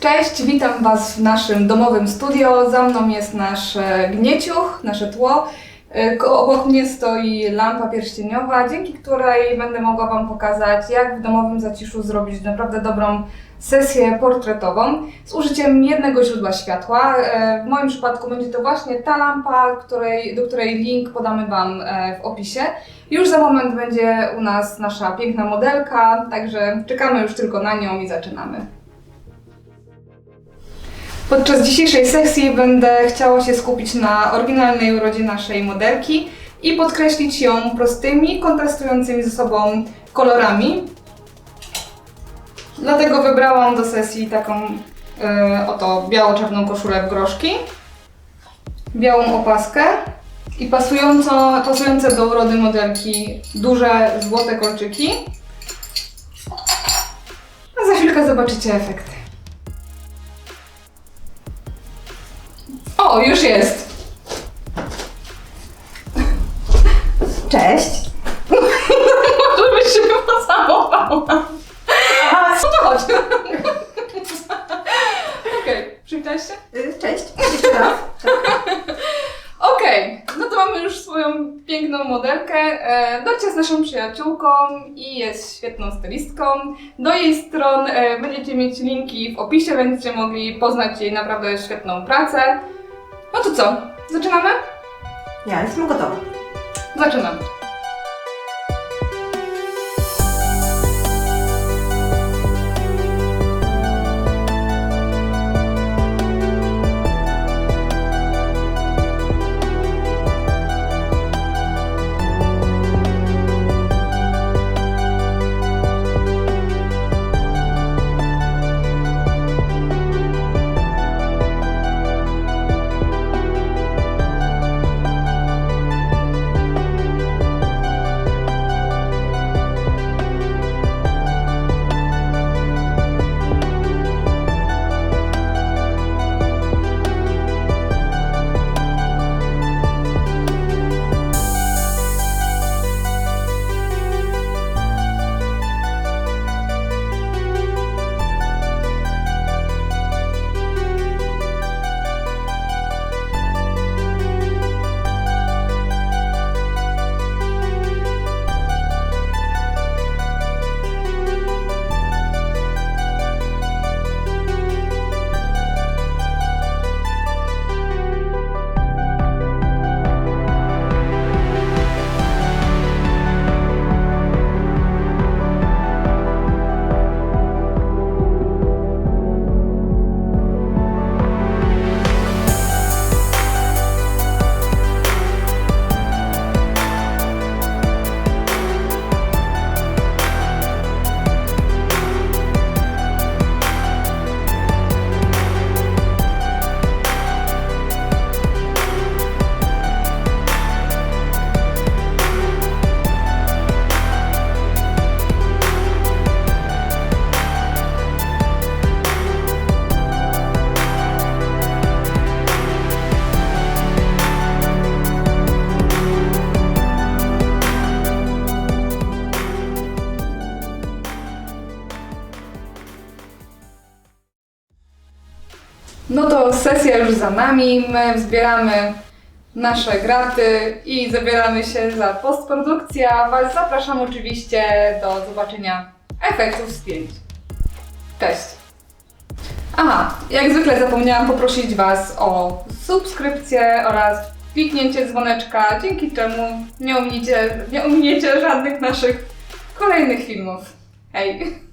Cześć, witam Was w naszym domowym studio. Za mną jest nasz e, gnieciuch, nasze tło. E, Obok mnie stoi lampa pierścieniowa, dzięki której będę mogła Wam pokazać, jak w domowym zaciszu zrobić naprawdę dobrą sesję portretową z użyciem jednego źródła światła. E, W moim przypadku będzie to właśnie ta lampa, której, do której link podamy Wam e, w opisie. Już za moment będzie u nas nasza piękna modelka, także czekamy już tylko na nią i zaczynamy. Podczas dzisiejszej sesji będę chciała się skupić na oryginalnej urodzie naszej modelki i podkreślić ją prostymi, kontrastującymi ze sobą kolorami. Dlatego wybrałam do sesji taką e, oto biało-czarną koszulę w groszki, białą opaskę i pasująco, pasujące do urody modelki duże złote kolczyki. A za chwilkę zobaczycie efekty. O, już jest. Cześć. Żeby się pocałowała. Co to chodzi? Okej, przywitasz się? Y, Cześć. Jeszcze raz. Okej, no to mamy już swoją piękną modelkę. E, Docia z naszą przyjaciółką i jest świetną stylistką. Do jej stron e, będziecie mieć linki w opisie, będziecie mogli poznać jej naprawdę świetną pracę. No to co? Zaczynamy? Ja jestem gotowa. Zaczynamy. No to sesja już za nami. My zbieramy nasze graty i zabieramy się za postprodukcję. a Was zapraszam oczywiście do zobaczenia efektów zdjęć. Cześć! Aha, jak zwykle zapomniałam poprosić Was o subskrypcję oraz kliknięcie dzwoneczka, dzięki czemu nie ominiecie, nie ominiecie żadnych naszych kolejnych filmów. Hej!